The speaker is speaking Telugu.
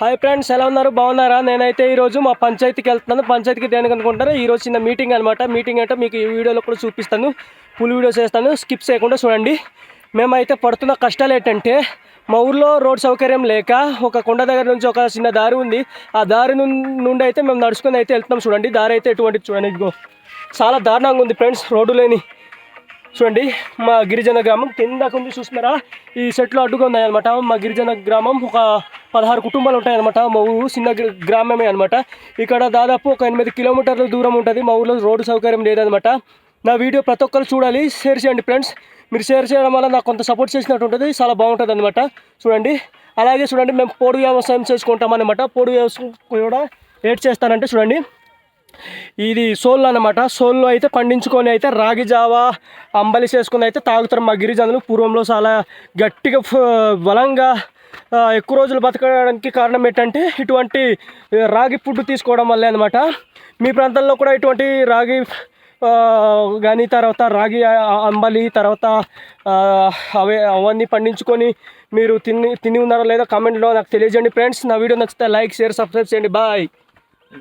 హాయ్ ఫ్రెండ్స్ ఎలా ఉన్నారు? బాగున్నారా? నేనైతే ఈరోజు మా పంచాయతీకి వెళ్తున్నాను. పంచాయతీకి దేనికి అనుకుంటారా ఈరోజు చిన్న మీటింగ్ అనమాట మీటింగ్ అంటే మీకు ఈ వీడియోలో కూడా చూపిస్తాను. ఫుల్ వీడియోస్ చేస్తాను. స్కిప్ చేయకుండా చూడండి. మేమైతే పడుతున్న కష్టాలు ఏంటంటే మా ఊర్లో రోడ్ సౌకర్యం లేక ఒక కొండ దగ్గర నుంచి ఒక చిన్న దారి ఉంది. ఆ దారి నుండి అయితే మేము నడుచుకొని అయితే వెళ్తున్నాం చూడండి. దారి అయితే ఎటువంటి చూడండి. ఇదిగో చాలా దారుణంగా ఉంది ఫ్రెండ్స్ రోడ్డు లేని చూడండి మా గిరిజన గ్రామం కిందకుంది చూస్తున్నారా? ఈ సెట్లు అడ్డుగా ఉన్నాయన్నమాట. మా గిరిజన గ్రామం ఒక పదహారు కుటుంబాలు ఉంటాయన్నమాట. మా ఊరు చిన్న గ్రామమే అనమాట ఇక్కడ దాదాపు ఒక ఎనిమిది కిలోమీటర్ల దూరం ఉంటుంది. మా ఊళ్ళో రోడ్డు సౌకర్యం లేదనమాట నా వీడియో ప్రతి ఒక్కరు చూడాలి. షేర్ చేయండి ఫ్రెండ్స్. మీరు షేర్ చేయడం వల్ల నాకు కొంత సపోర్ట్ చేసినట్టు ఉంటుంది. చాలా బాగుంటుంది అనమాట చూడండి. అలాగే చూడండి మేము పోడు వ్యవసాయం చేసుకుంటాం అనమాట పోడు వ్యవసాయం కూడా ఏడ్ చేస్తానంటే చూడండి. ఇది సోల్ అనమాట సోల్లో అయితే పండించుకొని అయితే రాగి జావా అంబలి చేసుకొని అయితే తాగుతారు మా గిరిజనులు. పూర్వంలో చాలా గట్టిగా బలంగా ఎక్కువ రోజులు బతకడానికి కారణం ఏంటంటే ఇటువంటి రాగి ఫుడ్ తీసుకోవడం వల్లే అనమాట మీ ప్రాంతాల్లో కూడా ఇటువంటి రాగి కానీ తర్వాత రాగి అంబలి తర్వాత అవే అవన్నీ పండించుకొని మీరు తిని తిని ఉన్నారో లేదో కామెంట్లో నాకు తెలియజేయండి ఫ్రెండ్స్. నా వీడియో నచ్చితే లైక్ షేర్ సబ్స్క్రైబ్ చేయండి. బాయ్.